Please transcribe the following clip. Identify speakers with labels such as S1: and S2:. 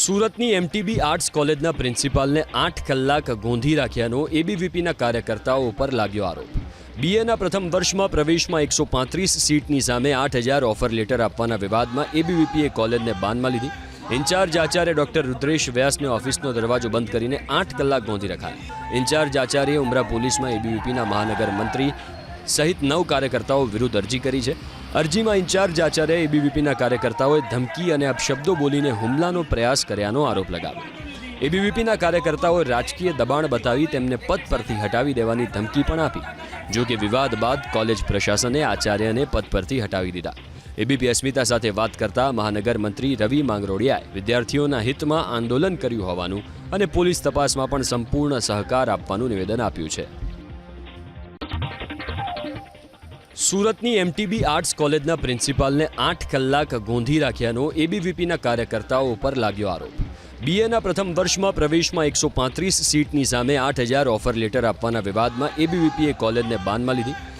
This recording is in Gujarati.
S1: સુરતની એમટીબી આર્ટ્સ કોલેજના પ્રિન્સિપાલને આઠ કલાક ગોંધી રાખ્યાનો એબીવીપીના કાર્યકર્તાઓ ઉપર લાગ્યો આરોપ. બીએના પ્રથમ વર્ષમાં પ્રવેશમાં એકસો પાંત્રીસ સીટની સામે આઠ હજાર ઓફર લેટર આપવાના વિવાદમાં એબીવીપીએ કોલેજને બાનમાં લીધી. ઇન્ચાર્જ આચાર્ય ડોક્ટર રુદ્રેશ વ્યાસને ઓફિસનો દરવાજો બંધ કરીને આઠ કલાક ગોંધી રખાયા. ઇન્ચાર્જ આચાર્ય ઉમરા પોલીસમાં એબીવીપીના મહાનગર મંત્રી સહિત નવ કાર્યકર્તાઓ વિરુદ્ધ અરજી કરી છે. અરજીમાં ઇન્ચાર્જ આચાર્ય એબીવીપીના કાર્યકર્તાઓએ ધમકી અને અપશબ્દો બોલીને હુમલાનો પ્રયાસ કર્યાનો આરોપ લગાવ્યો. એબીવીપીના કાર્યકર્તાઓએ રાજકીય દબાણ બતાવી તેમને પદ પરથી હટાવી દેવાની ધમકી પણ આપી. જો કે વિવાદ બાદ કોલેજ પ્રશાસને આચાર્યને પદ પરથી હટાવી દીધા. એબીપી અસ્મિતા સાથે વાત કરતા મહાનગર મંત્રી રવિ માંગરોડિયાએ વિદ્યાર્થીઓના હિતમાં આંદોલન કર્યું હોવાનું અને પોલીસ તપાસમાં પણ સંપૂર્ણ સહકાર આપવાનું નિવેદન આપ્યું છે. સુરતની એમટીબી આર્ટ્સ કોલેજના પ્રિન્સિપાલને આઠ કલાક ગોંધી રાખ્યાનો એબીવીપીના કાર્યકર્તાઓ ઉપર લાગ્યો આરોપ. બીએના પ્રથમ વર્ષમાં પ્રવેશમાં એકસો પાંત્રીસ સીટની સામે આઠ હજાર ઓફર લેટર આપવાના વિવાદમાં એબીવીપીએ કોલેજને બાનમાં લીધી.